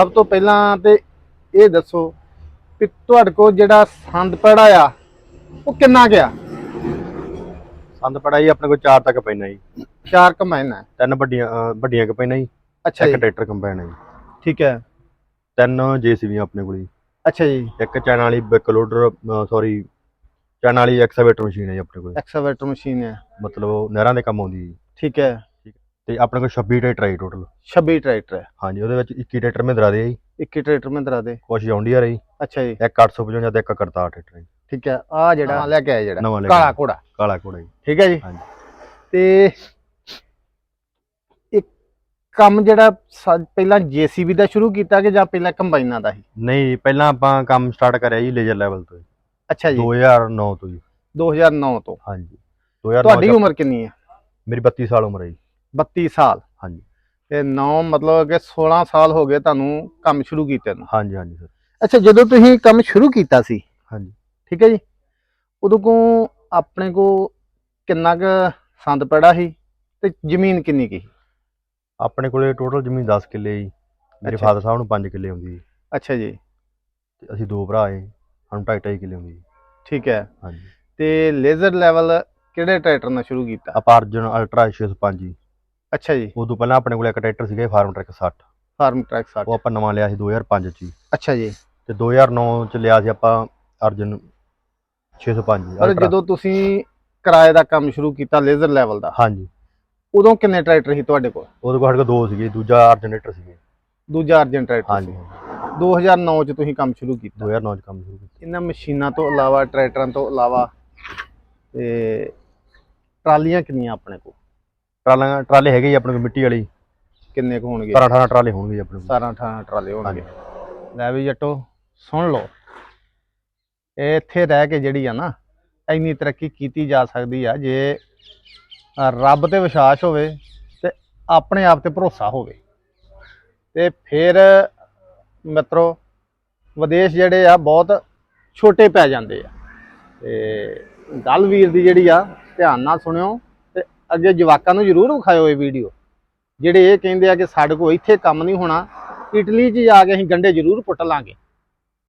ਸਭ ਤੋਂ ਪਹਿਲਾਂ ਤੇ ਇਹ ਦੱਸੋ ਕਿ ਤੁਹਾਡੇ ਕੋਲ ਜਿਹੜਾ ਸੰਦ ਪੜਾ ਆ ਉਹ ਕਿੰਨਾ ਗਿਆ ਸੰਦ ਪੜਾਈ ਆਪਣੇ ਕੋਲ ਚਾਰ ਤੱਕ ਪੈਣਾ ਜੀ। ਚਾਰ ਕਮਾਇਨਾ ਤਿੰਨ ਵੱਡੀਆਂ ਅਹ ਵੱਡੀਆਂ ਕ ਪੈਣਾ ਜੀ। ਅੱਛਾ ਇੱਕ ਜੀ। ਟਰੈਕਟਰ ਕੰਬਾਈਨ ਹੈ ਜੀ। ਠੀਕ ਹੈ। ਤਿੰਨ ਜੀਸੀਬੀ ਆਪਣੇ ਕੋਲ ਜੀ। ਅੱਛਾ ਜੀ। ਇੱਕ ਚੈਨ ਵਾਲੀ ਬਿਕ ਲੋਡਰ ਸੌਰੀ ਚੈਨ ਵਾਲੀ ਐਕਸਕੇਵੇਟਰ ਮਸ਼ੀਨ ਹੈ ਜੀ ਆਪਣੇ ਕੋਲ। ਐਕਸਕੇਵੇਟਰ ਮਸ਼ੀਨ ਹੈ। ਮਤਲਬ ਉਹ ਨਹਿਰਾਂ ਦੇ ਕੰਮ ਆਉਂਦੀ ਜੀ। ਠੀਕ ਹੈ। ਤੇ ਆਪਣੇ ਕੋਲ 26 ਟਰੈਕਟਰ ਹੈ ਟੋਟਲ 26 ਟਰੈਕਟਰ ਹੈ ਹਾਂਜੀ ਉਹਦੇ ਵਿੱਚ 21 ਟਰੈਕਟਰ ਮਹਿੰਦਰਾ ਦੇ ਆ ਜੀ। 21 ਟਰੈਕਟਰ ਮਹਿੰਦਰਾ ਦੇ। ਕੁਛ ਜੌਂਡੀਅਰ ਹੈ ਜੀ। ਅੱਛਾ ਜੀ। ਇੱਕ 855 ਤੇ ਇੱਕ 41 ਟਰੈਕਟਰ ਹੈ। ਠੀਕ ਹੈ ਆ ਜਿਹੜਾ ਲੈ ਕੇ ਆਇਆ ਜਿਹੜਾ ਕਾਲਾ। ਘੋੜਾ। ਕਾਲਾ ਘੋੜਾ ਜੀ। ਠੀਕ ਹੈ ਜੀ। ਹਾਂਜੀ। ਤੇ ਕੰਮ ਜਿਹੜਾ ਪਹਿਲਾਂ ਜੀਸੀਬੀ ਦਾ ਸ਼ੁਰੂ ਕੀਤਾ ਕਿ ਜਾਂ ਪਹਿਲਾਂ ਕੰਬਾਈਨਾਂ ਦਾ ਸੀ? ਨਹੀਂ ਪਹਿਲਾਂ ਆਪਾਂ ਕੰਮ ਸਟਾਰਟ ਕਰਿਆ ਜੀ ਲੇਜ਼ਰ ਲੈਵਲ ਤੋਂ। ਅੱਛਾ ਜੀ। 2009 ਤੋਂ ਜੀ। 2009 ਤੋਂ। ਹਾਂਜੀ। 2009 ਤੁਹਾਡੀ ਉਮਰ ਕਿੰਨੀ ਹੈ ਮੇਰੀ 32 ਸਾਲ ਉਮਰ ਹੈ ਜੀ। 32 ਸਾਲ। ਹਾਂਜੀ। ਤੇ 9 ਮਤਲਬ ਕਿ 16 ਸਾਲ ਹੋ ਗਏ ਤੁਹਾਨੂੰ ਕੰਮ ਸ਼ੁਰੂ ਕੀਤੇ ਨੂੰ। ਹਾਂਜੀ ਹਾਂਜੀ ਸਰ। ਅੱਛਾ ਜਦੋਂ ਤੁਸੀਂ ਕੰਮ ਸ਼ੁਰੂ ਕੀਤਾ ਸੀ? ਹਾਂਜੀ। ਠੀਕ ਹੈ ਜੀ। ਉਦੋਂ ਕੋ ਆਪਣੇ ਕੋ ਕਿੰਨਾ ਕੁ ਸੰਦ ਪੜਾ ਸੀ ਤੇ ਜ਼ਮੀਨ ਕਿੰਨੀ ਕੀ? ਆਪਣੇ ਕੋਲੇ ਟੋਟਲ ਜ਼ਮੀਨ 10 ਕਿੱਲੇ ਜੀ। ਮੇਰੇ ਅੱਛਾ। ਫਾਦਰ ਸਾਹਿਬ ਨੂੰ 5 ਕਿੱਲੇ ਹੁੰਦੀ ਜੀ ਅੱਛਾ ਜੀ। ਤੇ ਅਸੀਂ ਦੋ ਭਰਾ ਏ ਸਾਨੂੰ ਢਾਈ ਢਾਈ ਕਿੱਲੇ ਹੁੰਦੀ ਜੀ ਠੀਕ ਹੈ। ਹਾਂਜੀ। ਤੇ ਲੇਜ਼ਰ ਲੈਵਲ ਕਿਹੜੇ ਟਰੈਕਟਰ ਨਾਲ ਸ਼ੁਰੂ ਕੀਤਾ? ਆਪਾਂ ਅਰਜਨ ਅਲਟਰਾ 605 ਜੀ। ਅੱਛਾ ਜੀ। ਉਦੋਂ ਪਹਿਲਾਂ ਆਪਣੇ ਕੋਲੇ ਇੱਕ ਟਰੈਕਟਰ ਸੀਗਾ ਫਾਰਮ ਟਰੈਕ 60 ਫਾਰਮ ਟਰੈਕ 60 ਉਹ ਆਪਾਂ ਨਵਾਂ ਲਿਆ ਸੀ 2005 ਚ ਅੱਛਾ ਜੀ। ਤੇ 2009 ਚ ਲਿਆ ਸੀ ਆਪਾਂ ਅਰਜਨ 605 ਜੀ ਪਰ। ਜਦੋਂ ਤੁਸੀਂ ਕਿਰਾਏ ਦਾ ਕੰਮ ਸ਼ੁਰੂ ਕੀਤਾ ਲੇਜ਼ਰ ਲੈਵਲ ਦਾ ਹਾਂਜੀ। ਉਦੋਂ ਕਿੰਨੇ ਟਰੈਕਟਰ ਸੀ ਤੁਹਾਡੇ ਕੋਲ? ਉਹਦੇ ਕੋਲ ਸਾਡੇ ਕੋਲ ਦੋ ਸੀਗੇ ਦੂਜਾ ਅਰਜਨਰੇਟਰ ਸੀਗੇ। ਦੂਜਾ ਅਰਜਨ ਟਰੈਕਟਰ ਹਾਂਜੀ 2009 ਚ ਤੁਸੀਂ ਕੰਮ ਸ਼ੁਰੂ ਕੀਤਾ। 2009 ਚ ਕੰਮ ਸ਼ੁਰੂ ਕੀਤਾ। ਇਹਨਾਂ ਮਸ਼ੀਨਾਂ ਤੋਂ ਇਲਾਵਾ ਟਰੈਕਟਰਾਂ ਤੋਂ ਇਲਾਵਾ ਤੇ ਟਰਾਲੀਆਂ ਕਿੰਨੀਆਂ ਆਪਣੇ ਕੋਲ? ਟਰਾਲਾਂ ਟਰਾਲੇ ਹੈਗੇ ਜੀ ਆਪਣੇ ਕੋਲ ਮਿੱਟੀ ਵਾਲੀ। ਕਿੰਨੇ ਕੁ ਹੋਣਗੇ? 17 18 ਟਰਾਲੇ ਹੋਣਗੇ ਜੀ ਆਪਣੇ ਕੋਲ। 17 18 ਟਰਾਲੇ ਹੋਣਗੇ। ਲੈ ਵੀ ਜੱਟੋ ਸੁਣ ਲਓ। ਇਹ ਇੱਥੇ ਰਹਿ ਕੇ ਜਿਹੜੀ ਆ ਨਾ ਇੰਨੀ ਤਰੱਕੀ ਕੀਤੀ ਜਾ ਸਕਦੀ ਆ ਜੇ ਰੱਬ ਤੇ ਵਿਸ਼ਵਾਸ ਹੋਵੇ ਤੇ ਆਪਣੇ ਆਪ ਤੇ ਭਰੋਸਾ ਹੋਵੇ। ਤੇ ਫਿਰ ਮਿੱਤਰੋ ਵਿਦੇਸ਼ ਜਿਹੜੇ ਆ ਬਹੁਤ ਛੋਟੇ ਪੈ ਜਾਂਦੇ ਆ। ਤੇ ਗੱਲ ਵੀਰ ਦੀ ਜਿਹੜੀ ਆ ਧਿਆਨ ਨਾਲ ਸੁਣਿਓ। ਅੱਗੇ ਜਵਾਕਾਂ ਨੂੰ ਜ਼ਰੂਰ ਵਿਖਾਇਓ ਇਹ ਵੀਡੀਓ। ਜਿਹੜੇ ਇਹ ਕਹਿੰਦੇ ਆ ਕਿ ਸਾਡੇ ਕੋਲ ਇੱਥੇ ਕੰਮ ਨਹੀਂ ਹੋਣਾ, ਇਟਲੀ 'ਚ ਜਾ ਕੇ ਅਸੀਂ ਗੰਡੇ ਜ਼ਰੂਰ ਪੁੱਟ ਲਾਂਗੇ।